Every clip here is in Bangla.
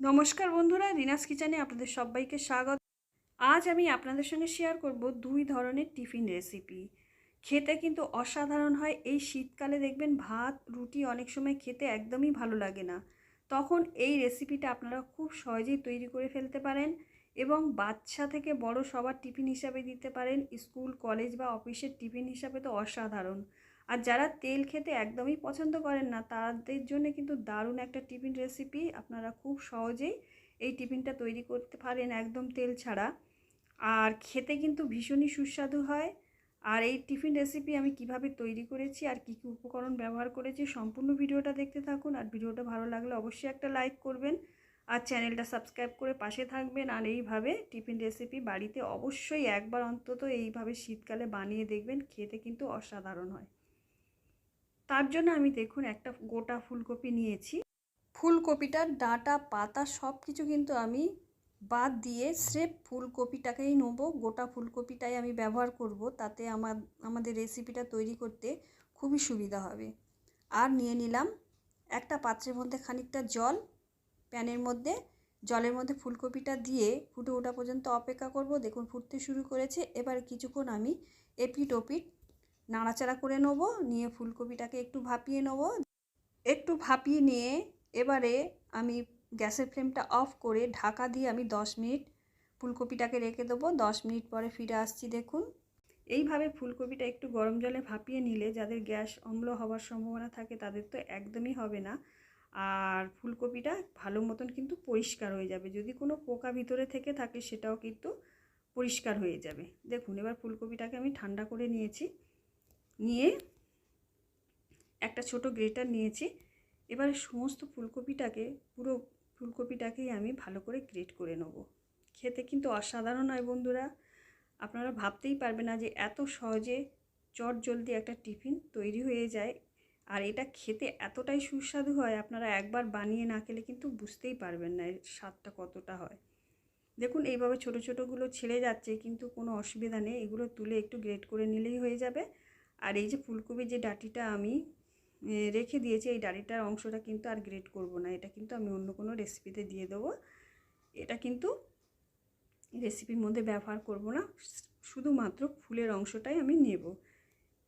নমস্কার বন্ধুরা, রিনাস কিচেনে আপনাদের সবাইকে স্বাগত। আজ আমি আপনাদের সঙ্গে শেয়ার করব দুই ধরনের টিফিন রেসিপি খেতে কিন্তু অসাধারণ হয়, এই শীতকালে দেখবেন ভাত, রুটি অনেক সময় খেতে একদমই ভালো লাগে না। তখন এই রেসিপিটা আপনারা খুব সহজেই তৈরি করে ফেলতে পারেন এবং বাচ্চা থেকে বড় সবার টিফিন হিসাবে দিতে পারেন। স্কুল, কলেজ বা অফিসের টিফিন হিসাবে তো অসাধারণ। আর যারা তেল খেতে একদমই পছন্দ করেন না, তাদের জন্য কিন্তু দারুণ একটা টিফিন রেসিপি আপনারা খুব সহজেই এই টিফিনটা তৈরি করতে পারেন একদম তেল ছাড়া। আর খেতে কিন্তু ভীষণই সুস্বাদু হয়। আর এই টিফিন রেসিপি আমি কীভাবে তৈরি করেছি আর কী কী উপকরণ ব্যবহার করেছি সম্পূর্ণ ভিডিওটা দেখতে থাকুন। আর ভিডিওটা ভালো লাগলে অবশ্যই একটা লাইক করবেন। আর চ্যানেলটা সাবস্ক্রাইব করে পাশে থাকবেন। আর এইভাবে টিফিন রেসিপি বাড়িতে অবশ্যই একবার অন্তত এইভাবে শীতকালে বানিয়ে দেখবেন। খেতে কিন্তু অসাধারণ হয়। তার জন্য আমি দেখুন একটা গোটা ফুলকপি নিয়েছি। ফুলকপিটার ডাটা, পাতা সব কিছু কিন্তু আমি বাদ দিয়ে স্রেফ ফুলকপিটাকেই নেব। গোটা ফুলকপিটাই আমি ব্যবহার করব। তাতে আমার, আমাদের রেসিপিটা তৈরি করতে খুবই সুবিধা হবে। আর নিয়ে নিলাম একটা পাত্রের মধ্যে খানিকটা জল। প্যানের মধ্যে, জলের মধ্যে ফুলকপিটা দিয়ে ফুটে ওঠা পর্যন্ত অপেক্ষা করব। দেখুন ফুটতে শুরু করেছে। এবার কিছুক্ষণ আমি এপিট ওপিট নাড়াচাড়া করে নেব, নিয়ে ফুলকপিটাকে একটু ভাপিয়ে নেব। একটু ভাপিয়ে নিয়ে এবারে আমি গ্যাসের ফ্লেমটা অফ করে ঢাকা দিয়ে আমি দশ মিনিট ফুলকপিটাকে রেখে দেবো। দশ মিনিট পরে ফিরে আসছি, দেখুন। এইভাবে ফুলকপিটা একটু গরম জলে ভাপিয়ে নিলে যাদের গ্যাস অম্ল হওয়ার সম্ভাবনা থাকে তাদের তো একদমই হবে না। আর ফুলকপিটা ভালো মতন কিন্তু পরিষ্কার হয়ে যাবে। যদি কোনো পোকা ভিতরে থেকে থাকে সেটাও কিন্তু পরিষ্কার হয়ে যাবে। দেখুন, এবার ফুলকপিটাকে আমি ঠান্ডা করে নিয়েছি। নিয়ে একটা ছোট গ্রেটার নিয়েছি। এবারে সমস্ত ফুলকপিটাকে, পুরো ফুলকপিটাকেই আমি ভালো করে গ্রেট করে নেব। খেতে কিন্তু অসাধারণ হয় বন্ধুরা। আপনারা ভাবতেই পারবে না যে এত সহজে চট জলদি একটা টিফিন তৈরি হয়ে যায়। আর এটা খেতে এতটাই সুস্বাদু হয়, আপনারা একবার বানিয়ে না খেলে কিন্তু বুঝতেই পারবেন না এর স্বাদটা কতটা হয়। দেখুন, এইভাবে ছোট ছোটোগুলো ছেড়ে যাচ্ছে, কিন্তু কোনো অসুবিধা নেই। এগুলো তুলে একটু গ্রেট করে নিলেই হয়ে যাবে। আর এই যে ফুলকপির যে ডাটিটা আমি রেখে দিয়েছি, এই ডাটিটার অংশটা কিন্তু আর গ্রেট করব না। এটা কিন্তু আমি অন্য কোনো রেসিপিতে দিয়ে দেবো। এটা কিন্তু রেসিপির মধ্যে ব্যবহার করব না, শুধুমাত্র ফুলের অংশটাই আমি নেব।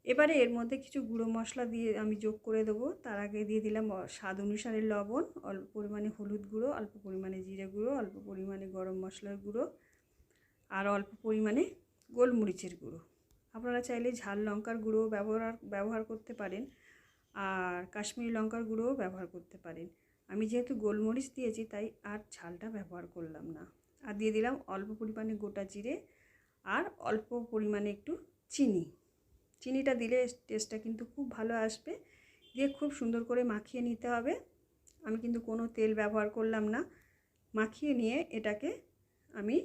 এবারে এর মধ্যে কিছু গুঁড়ো মশলা দিয়ে আমি যোগ করে দেবো। তার আগে দিয়ে দিলাম স্বাদ অনুসারে লবণ, অল্প পরিমাণে হলুদ গুঁড়ো, অল্প পরিমাণে জিরে গুঁড়ো, অল্প পরিমাণে গরম মশলার গুঁড়ো, আর অল্প পরিমাণে গোলমরিচের গুঁড়ো। আপনারা চাইলে ঝাল লঙ্কার গুঁড়ো ব্যবহার ব্যবহার করতে পারেন। আর কাশ্মীরি লঙ্কার গুঁড়োও ব্যবহার করতে পারেন। আমি যেহেতু গোলমরিচ দিয়েছি, তাই আর ঝালটা ব্যবহার করলাম না। আর দিয়ে দিলাম অল্প পরিমাণে গোটা জিরে আর অল্প পরিমাণে একটু চিনি। চিনিটা দিলে টেস্টটা কিন্তু খুব ভালো আসবে। দিয়ে খুব সুন্দর করে মাখিয়ে নিতে হবে। আমি কিন্তু কোনো তেল ব্যবহার করলাম না। মাখিয়ে নিয়ে এটাকে আমি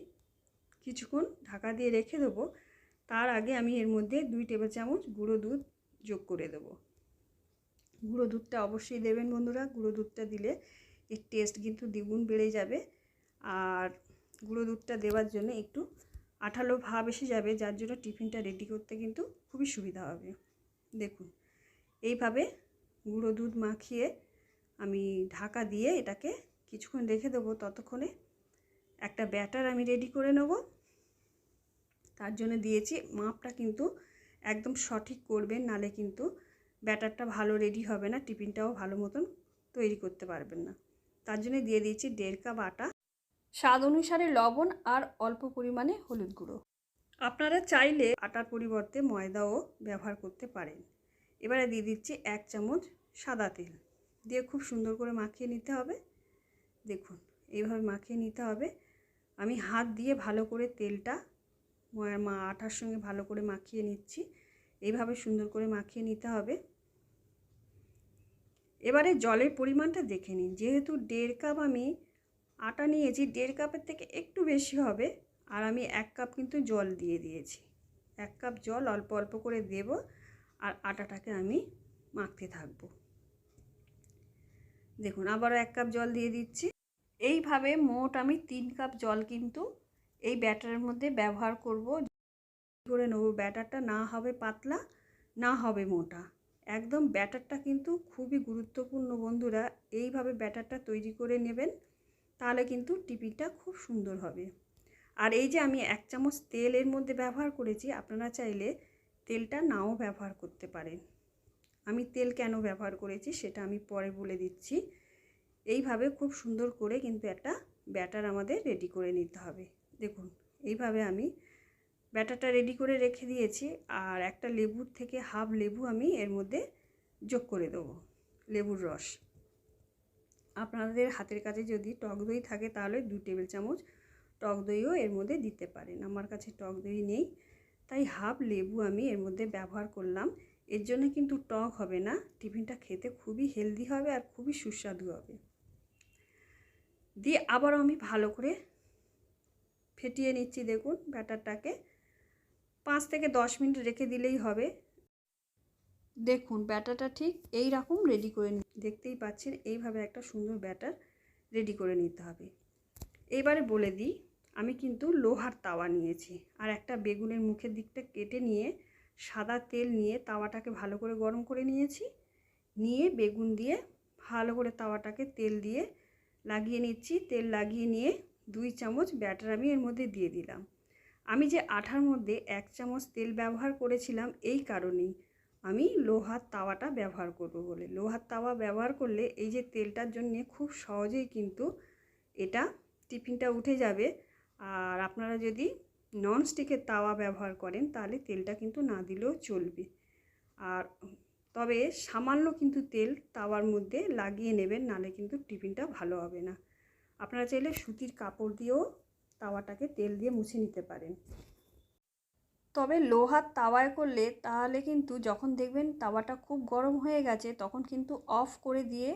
কিছুক্ষণ ঢাকা দিয়ে রেখে দেবো। তার আগে আমি এর মধ্যে দুই টেবিল চামচ গুঁড়ো দুধ যোগ করে দেবো। গুঁড়ো দুধটা অবশ্যই দেবেন বন্ধুরা। গুঁড়ো দুধটা দিলে এর টেস্ট কিন্তু দ্বিগুণ বেড়ে যাবে। আর গুঁড়ো দুধটা দেওয়ার জন্য একটু আঠালো ভাব এসে যাবে, যার জন্য টিফিনটা রেডি করতে কিন্তু খুবই সুবিধা হবে। দেখুন, এইভাবে গুঁড়ো দুধ মাখিয়ে আমি ঢাকা দিয়ে এটাকে কিছুক্ষণ রেখে দেবো। ততক্ষণে একটা ব্যাটার আমি রেডি করে নেব। তার জন্য দিয়েছি। মাপটা কিন্তু একদম সঠিক করবেন, নালে কিন্তু ব্যাটারটা ভালো রেডি হবে না, টিফিনটাও ভালো মতন তৈরি করতে পারবেন না। তার জন্য দিয়ে দিয়েছি দেড় কাপ আটা। স্বাদ অনুসারে লবণ আর অল্প পরিমাণে হলুদ গুঁড়ো। আপনারা চাইলে আটার পরিবর্তে ময়দাও ব্যবহার করতে পারেন। এবারে দিয়ে দিচ্ছি এক চামচ সাদা তেল। দিয়ে খুব সুন্দর করে মাখিয়ে নিতে হবে। দেখুন, এইভাবে মাখিয়ে নিতে হবে। আমি হাত দিয়ে ভালো করে তেলটা মা আটার সঙ্গে ভালো করে মাখিয়ে নিচ্ছি। এইভাবে সুন্দর করে মাখিয়ে নিতে হবে। এবারে জলের পরিমাণটা দেখে নিন। যেহেতু দেড় কাপ আমি আটা নিয়েছি, দেড় কাপের থেকে একটু বেশি হবে। আর আমি এক কাপ কিন্তু জল দিয়ে দিয়েছি। এক কাপ জল অল্প অল্প করে দেব আর আটাটাকে আমি মাখতে থাকব। দেখুন, আবারও এক কাপ জল দিয়ে দিচ্ছি। এইভাবে মোট আমি তিন কাপ জল কিন্তু এই ব্যাটারের মধ্যে ব্যবহার করব। করে নেব ব্যাটারটা না হবে পাতলা, না হবে মোটা। একদম ব্যাটারটা কিন্তু খুবই গুরুত্বপূর্ণ বন্ধুরা। এইভাবে ব্যাটারটা তৈরি করে নেবেন, তাহলে কিন্তু টিফিনটা খুব সুন্দর হবে। আর এই যে আমি এক চামচ তেল এর মধ্যে ব্যবহার করেছি, আপনারা চাইলে তেলটা নাও ব্যবহার করতে পারেন। আমি তেল কেন ব্যবহার করেছি সেটা আমি পরে বলে দিচ্ছি। এইভাবে খুব সুন্দর করে কিন্তু একটা ব্যাটার আমাদের রেডি করে নিতে হবে। দেখুন, এইভাবে আমি ব্যাটারটা রেডি করে রেখে দিয়েছি আর একটা লেবুর থেকে হাফ লেবু আমি এর মধ্যে যোগ করে দেবো, লেবুর রস। আপনাদের হাতের কাছে যদি টক দই থাকে তাহলে দু টেবিল চামচ টক দইও এর মধ্যে দিতে পারেন, আমার কাছে টক দই নেই। তাই হাফ লেবু আমি এর মধ্যে ব্যবহার করলাম, এর জন্য কিন্তু টক হবে না, টিফিনটা খেতে খুবই হেলদি হবে আর খুবই সুস্বাদু হবে। দিয়ে আবারও আমি ভালো করে ফেটিয়ে নিচ্ছি দেখুন ব্যাটারটাকে। পাঁচ থেকে দশ মিনিট রেখে দিলেই হবে। দেখুন ব্যাটারটা ঠিক এই রকম রেডি করে দেখতেই পাচ্ছেন এইভাবে একটা সুন্দর ব্যাটার রেডি করে নিতে হবে। এবারে বলে দিই, আমি কিন্তু লোহার তাওয়া নিয়েছি আর একটা বেগুনের মুখের দিকটা কেটে নিয়ে সাদা তেল নিয়ে তাওয়াটাকে ভালো করে গরম করে নিয়েছি। নিয়ে বেগুন দিয়ে ভালো করে তাওয়াটাকে তেল দিয়ে লাগিয়ে নিচ্ছি। তেল লাগিয়ে নিয়ে দুই চামচ ব্যাটার আমি এর মধ্যে দিয়ে দিলাম। আমি যে আঠার মধ্যে এক চামচ তেল ব্যবহার করেছিলাম এই কারণেই। আমি লোহার তাওয়াটা ব্যবহার করব বলে। লোহার তাওয়া ব্যবহার করলে এই যে তেলটার জন্যে খুব সহজেই কিন্তু এটা টিফিনটা উঠে যাবে। আর আপনারা যদি নন স্টিকের তাওয়া ব্যবহার করেন তাহলে তেলটা কিন্তু না দিলেও চলবে। আর তবে সামান্য কিন্তু তেল তাওয়ার মধ্যে লাগিয়ে নেবেন, নালে কিন্তু টিফিনটা ভালো হবে না। আপনারা চাইলে সুতির কাপড় দিয়েও তাওয়াটাকে তেল দিয়ে মুছে নিতে পারেন। তবে লোহার তাওয়ায় করলে তাহলে কিন্তু যখন দেখবেন তাওয়াটা খুব গরম হয়ে গেছে, তখন কিন্তু অফ করে দিয়ে,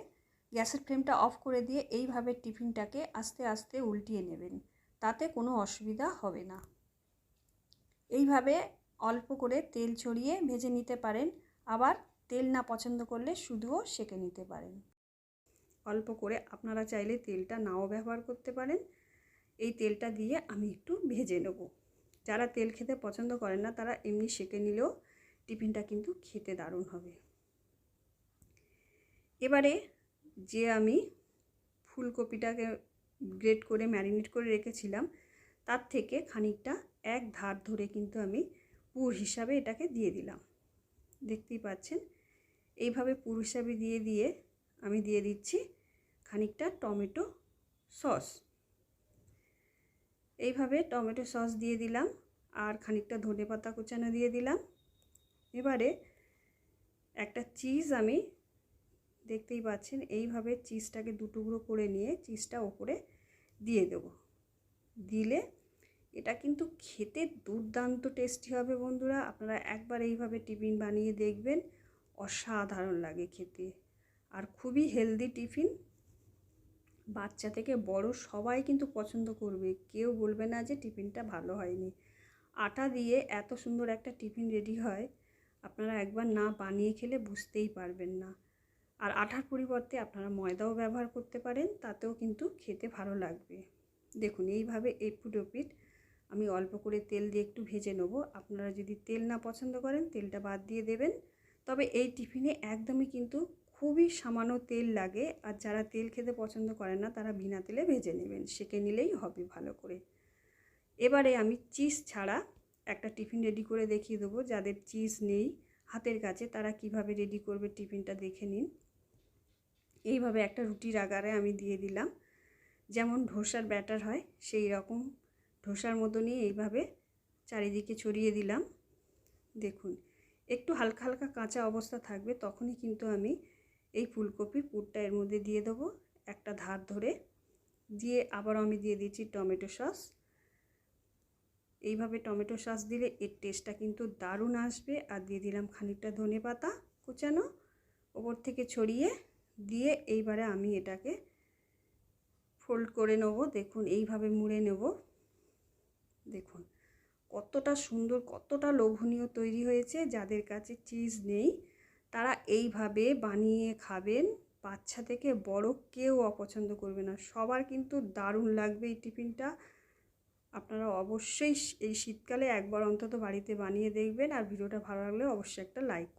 গ্যাসের ফ্লেমটা অফ করে দিয়ে এইভাবে টিফিনটাকে আস্তে আস্তে উল্টিয়ে নেবেন। তাতে কোনো অসুবিধা হবে না। এইভাবে অল্প করে তেল ছড়িয়ে ভেজে নিতে পারেন। আবার তেল না পছন্দ করলে শুধুও সেকে নিতে পারেন। অল্প করে আপনারা চাইলে তেলটা নাও ব্যবহার করতে পারেন। এই তেলটা দিয়ে আমি একটু ভেজে নেব। যারা তেল খেতে পছন্দ করেন না, তারা এমনি সেকে নিলেও টিফিনটা কিন্তু খেতে দারুণ হবে। এবারে যে আমি ফুলকপিটাকে গ্রেট করে, ম্যারিনেট করে রেখেছিলাম, তার থেকে খানিকটা এক ধার ধরে কিন্তু আমি পুর হিসাবে এটাকে দিয়ে দিলাম। দেখতেই পাচ্ছেন? এইভাবে পুর হিসাবে দিয়ে দিয়ে আমি দিয়ে দিচ্ছি। খানিকটা টমেটো সস। এইভাবে টমেটো সস দিয়ে দিলাম আর খানিকটা ধনে পাতা কুচানো দিয়ে দিলাম। এবারে একটা চিজ আমি দেখতেই পাচ্ছেন, এইভাবে চিজটাকে দুটুকরো করে নিয়ে চিজটা ওপরে দিয়ে দেব। দিলে এটা কিন্তু খেতে দুর্দান্ত টেস্টি হবে বন্ধুরা। আপনারা একবার এইভাবে টিফিন বানিয়ে দেখবেন, অসাধারণ লাগে খেতে। আর খুবই হেলদি টিফিন। বাচ্চা থেকে বড় সবাই কিন্তু পছন্দ করবে। কেউ বলবে না যে টিফিনটা ভালো হয়নি। আটা দিয়ে এত সুন্দর একটা টিফিন রেডি হয়, আপনারা একবার না বানিয়ে খেলে বুঝতেই পারবেন না। আর আটার পরিবর্তে আপনারা ময়দাও ব্যবহার করতে পারেন, তাতেও কিন্তু খেতে ভালো লাগবে। দেখুন, এইভাবে এপিট ওপিট আমি অল্প করে তেল দিয়ে একটু ভেজে নেব। আপনারা যদি তেল না পছন্দ করেন, তেলটা বাদ দিয়ে দেবেন। তবে এই টিফিনে একদমই কিন্তু খুবই সামান্য তেল লাগে আর যারা তেল খেতে পছন্দ করেন না, তারা বিনা তেলে ভেজে নেবেন। সেকে নিলেই হবে ভালো করে। এবারে আমি চিজ ছাড়া একটা টিফিন রেডি করে দেখিয়ে দেবো। যাদের চিজ নেই হাতের কাছে, তারা কীভাবে রেডি করবে টিফিনটা দেখে নিন। এইভাবে একটা রুটির আগারে আমি দিয়ে দিলাম। যেমন ধোসার ব্যাটার হয়, সেই রকম ধোসার মতনই এইভাবে চারিদিকে ছড়িয়ে দিলাম। দেখুন, একটু হালকা হালকা কাঁচা অবস্থা থাকবে, তখনই কিন্তু আমি এই ফুলকপির পুরটা এর মধ্যে দিয়ে দেবো। একটা ধার ধরে দিয়ে আবারও আমি দিয়ে দিচ্ছি টমেটো সস। এইভাবে টমেটো সস দিলে এর টেস্টটা কিন্তু দারুণ আসবে। আর দিয়ে দিলাম খানিকটা ধনে পাতা কুচানো ওপর থেকে ছড়িয়ে দিয়ে এইবারে আমি এটাকে ফোল্ড করে নেব। দেখুন, এইভাবে মুড়ে নেব। দেখুন, কতটা সুন্দর, কতটা লোভনীয় তৈরি হয়েছে। যাদের কাছে চিজ নেই তারা এইভাবে বানিয়ে খাবেন। বাচ্চা থেকে বড় কেউ অপছন্দ করবে না। সবার কিন্তু দারুণ লাগবে এই টিফিনটা। আপনারা অবশ্যই এই শীতকালে একবার অন্তত বাড়িতে বানিয়ে দেখবেন। আর ভিডিওটা ভালো লাগলে অবশ্যই একটা লাইক করুন।